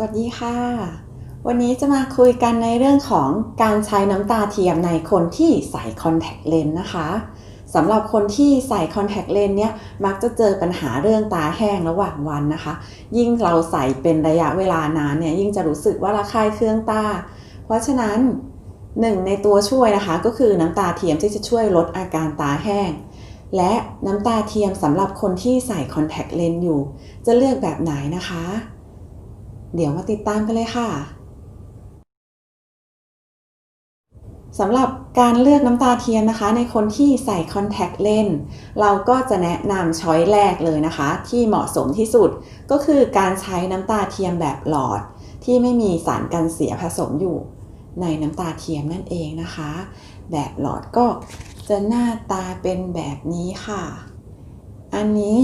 สวัสดีค่ะ วันนี้จะมาคุยกันในเรื่องของการใช้น้ำตาเทียมในคนที่ใส่คอนแทคเลนส์นะคะสำหรับคนที่ใส่คอนแทคเลนส์เนี่ยมักจะเจอปัญหาเรื่องตาแห้งระหว่างวันนะคะ ยิ่งเราใส่เป็นระยะเวลานานเนี่ยยิ่งจะรู้สึกว่าระคายเคืองตา เพราะฉะนั้นหนึ่งในตัวช่วยนะคะ ก็คือน้ำตาเทียมที่จะช่วยลดอาการตาแห้ง และน้ำตาเทียมสำหรับคนที่ใส่คอนแทคเลนส์อยู่ จะเลือกแบบไหนนะคะ เดี๋ยวมาติดตามกันเลยค่ะสำหรับการเลือกน้ำตาเทียมนะคะ ในคนที่ใส่คอนแทคเลนส์เราก็จะแนะนำช้อยแรกเลยนะคะ ที่เหมาะสมที่สุดก็คือการใช้น้ำตาเทียมแบบหลอด ที่ไม่มีสารกันเสียผสมอยู่ ในน้ำตาเทียมนั่นเองนะคะ แบบหลอดก็จะหน้าตาเป็นแบบนี้ค่ะ อันนี้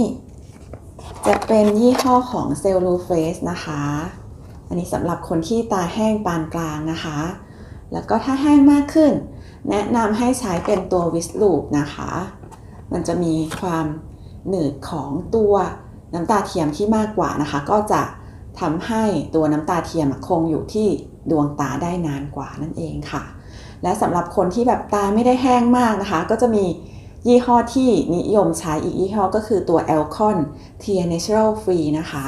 จะเป็นยี่ห้อของเซลลูเฟสนะคะ อันนี้สำหรับคนที่ตาแห้งปานกลางนะคะ แล้วก็ถ้าแห้งมากขึ้น แนะนำให้ใช้เป็นตัววิสลูปนะคะ มันจะมีความหนืดของตัวน้ำตาเทียมที่มากกว่านะคะ ก็จะทำให้ตัวน้ำตาเทียมคงอยู่ที่ดวงตาได้นานกว่านั่นเองค่ะ และสำหรับคนที่แบบตาไม่ได้แห้งมากนะคะ ก็จะมี ยี่ห้อที่นิยมใช้อีกยี่ห้อก็คือตัว Alcon Tear Natural Free นะคะ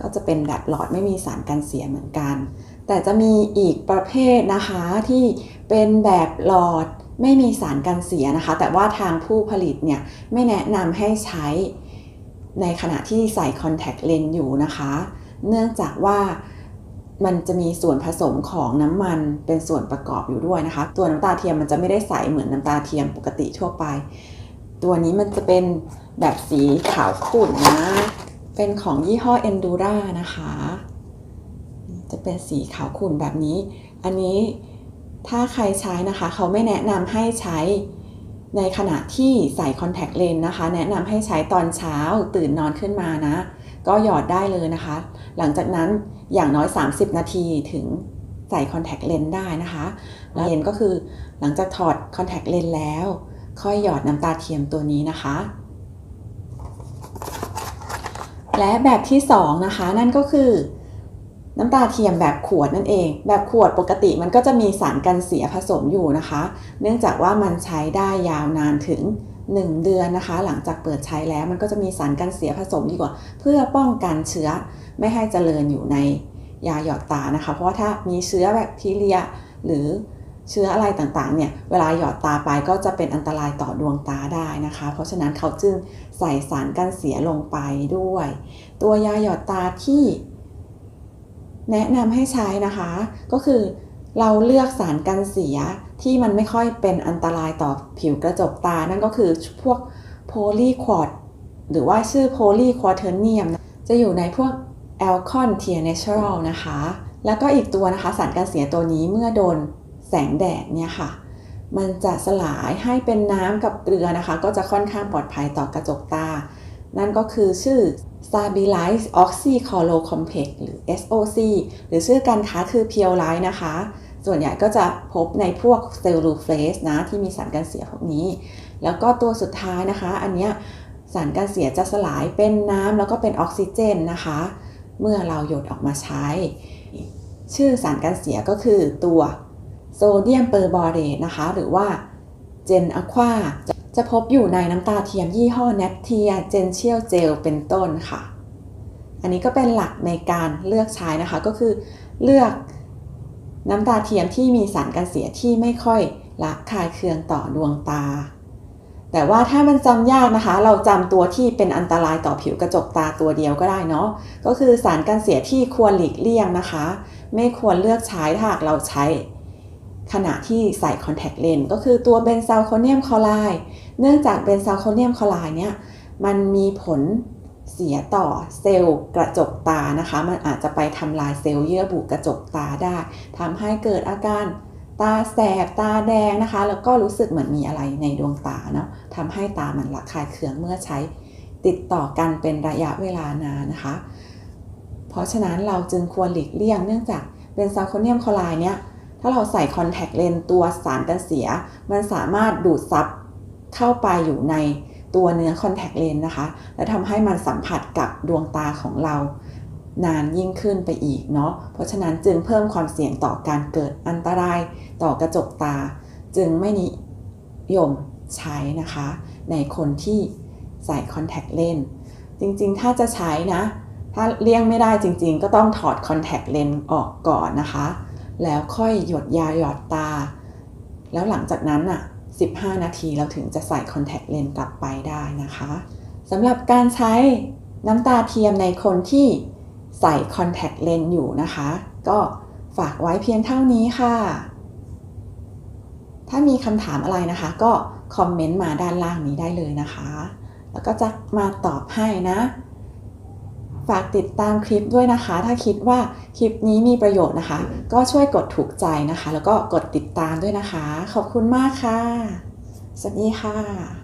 ก็จะเป็นแบบหลอดไม่มีสารกันเสียเหมือนกัน แต่จะมีอีกประเภทนะคะที่เป็นแบบหลอดไม่มีสารกันเสียนะคะ แต่ว่าทางผู้ผลิตเนี่ยไม่แนะนำให้ใช้ในขณะที่ใส่คอนแทคเลนส์อยู่นะคะ เนื่องจากว่า มันจะมีส่วนผสมของน้ำมันเป็นส่วนประกอบอยู่ด้วยนะคะ ตัวน้ำตาเทียมมันจะไม่ได้ใสเหมือนน้ำตาเทียมปกติทั่วไป ตัวนี้มันจะเป็นแบบสีขาวขุ่นนะ เป็นของยี่ห้อ Endura นะคะจะเป็นสีขาวขุ่นแบบนี้ อันนี้ถ้าใครใช้นะคะ เขาไม่แนะนำให้ใช้ ในขณะที่ใส่คอนแทคเลนส์นะคะ แนะนำให้ใช้ตอนเช้าตื่นนอนขึ้นมานะ ก็หยอดได้เลยนะคะ หลังจากนั้นอย่างน้อย 30 นาทีถึงใส่คอนแทคเลนส์ได้นะคะแล้วเลนก็คือหลังจากถอดคอนแทคเลนส์แล้ว ค่อยหยอดน้ำตาเทียมตัวนี้นะคะ และแบบที่ 2 นะคะ นั่นก็คือ น้ำตาเทียมแบบขวดนั่นเอง แบบขวดปกติมันก็จะมีสารกันเสียผสมอยู่นะคะ เนื่องจากว่ามันใช้ได้ยาวนานถึง 1 เดือนนะคะ หลังจากเปิดใช้แล้วมันก็จะมีสารกันเสียผสมดีกว่า เพื่อป้องกันเชื้อไม่ให้เจริญอยู่ในยาหยอดตานะคะ เพราะว่าถ้ามีเชื้อแบคทีเรียหรือเชื้ออะไรต่างๆ เนี่ย เวลาหยอดตาไปก็จะเป็นอันตรายต่อดวงตาได้นะคะ เพราะฉะนั้นเขาจึงใส่สารกันเสียลงไปด้วย ตัวยาหยอดตาที่ แนะนำให้ใช้นะคะ ก็คือเราเลือกสารกันเสียที่มันไม่ค่อยเป็นอันตรายต่อผิวกระจกตา นั่นก็คือพวกโพลีควอดหรือว่าชื่อโพลีควอเทอร์เนียมจะอยู่ในพวก Alcon Tear Natural นะคะ แล้วก็อีกตัวนะคะสารกันเสียตัวนี้เมื่อโดนแสงแดดเนี่ยค่ะ มันจะสลายให้เป็นน้ำกับเกลือนะคะ ก็จะค่อนข้างปลอดภัยต่อกระจกตา นั่นก็คือชื่อ Stabilize Oxychloro Complex หรือ SOC หรือชื่อการค้าคือ p u r e l i e นะคะ ส่วนใหญ่ก็จะพบในพวกเซลลูเฟสนะ ที่มีสารกันเสียพวกนี้ แล้วก็ตัวสุดท้ายนะคะ อันเนี้ยสารกันเสียจะสลายเป็นน้ำแล้วก็เป็นออกซิเจนนะคะ เมื่อเราหยดออกมาใช้ ชื่อสารกันเสียก็คือตัวโซเดียมเปอร์บอเรตนะคะ หรือว่าเจนอะควา จะพบอยู่ในน้ำตาเทียมยี่ห้อเนปเทียเจนเชียลเจลเป็นต้นค่ะ อันนี้ก็เป็นหลักในการเลือกใช้นะคะก็คือเลือกน้ำตาเทียมที่มีสารกันเสียที่ไม่ค่อยละคายเคืองต่อดวงตา แต่ว่าถ้ามันจำยากนะคะ เราจำตัวที่เป็นอันตรายต่อผิวกระจกตาตัวเดียวก็ได้เนาะก็คือสารกันเสียที่ควรหลีกเลี่ยงนะคะ ไม่ควรเลือกใช้ถ้าหากเราใช้ ขณะที่ใส่คอนแทคเลนส์ก็คือตัวเบนซาลโคเนียมคลอไรด์เนื่องจากเบนซาลโคเนียมคลอไรด์เนี่ยมันมีผลเสียต่อเซลล์กระจกตานะคะ มันอาจจะไปทำลายเซลล์เยื่อบุกระจกตาได้ทำให้เกิดอาการตาแสบตาแดงนะคะ แล้วก็รู้สึกเหมือนมีอะไรในดวงตาเนาะทำให้ตามันระคายเคืองเมื่อใช้ติดต่อกันเป็นระยะเวลานานนะคะ เพราะฉะนั้นเราจึงควรหลีกเลี่ยงเนื่องจากเบนซาลโคเนียมคลอไรด์เนี่ย ถ้าเราใส่คอนแทคเลนส์ตัวสารกันเสีย มันสามารถดูดซับเข้าไปอยู่ในตัวเนื้อคอนแทคเลนส์นะคะ และทำให้มันสัมผัสกับดวงตาของเรา นานยิ่งขึ้นไปอีกเนาะ เพราะฉะนั้นจึงเพิ่มความเสี่ยงต่อการเกิดอันตรายต่อกระจกตา จึงไม่นิยมใช้นะคะ ในคนที่ใส่คอนแทคเลนส์จริงๆ ถ้าจะใช้นะ ถ้าเลี่ยงไม่ได้จริงๆ ก็ต้องถอดคอนแทคเลนส์ออกก่อนนะคะ แล้วค่อยหยดยาหยอดตา แล้วหลังจากนั้นอะ 15 นาทีเราถึงจะใส่คอนแทคเลนส์กลับไปได้นะคะสำหรับการใช้น้ำตาเทียมในคนที่ใส่คอนแทคเลนส์อยู่นะคะ ก็ฝากไว้เพียงเท่านี้ค่ะ ถ้ามีคำถามอะไรนะคะ ก็คอมเมนต์มาด้านล่างนี้ได้เลยนะคะ แล้วก็จะมาตอบให้นะ ฝากติดตามคลิปด้วยนะคะ ถ้าคิดว่าคลิปนี้มีประโยชน์นะคะ ก็ช่วยกดถูกใจนะคะ แล้วก็กดติดตามด้วยนะคะ ขอบคุณมากค่ะ สวัสดีค่ะ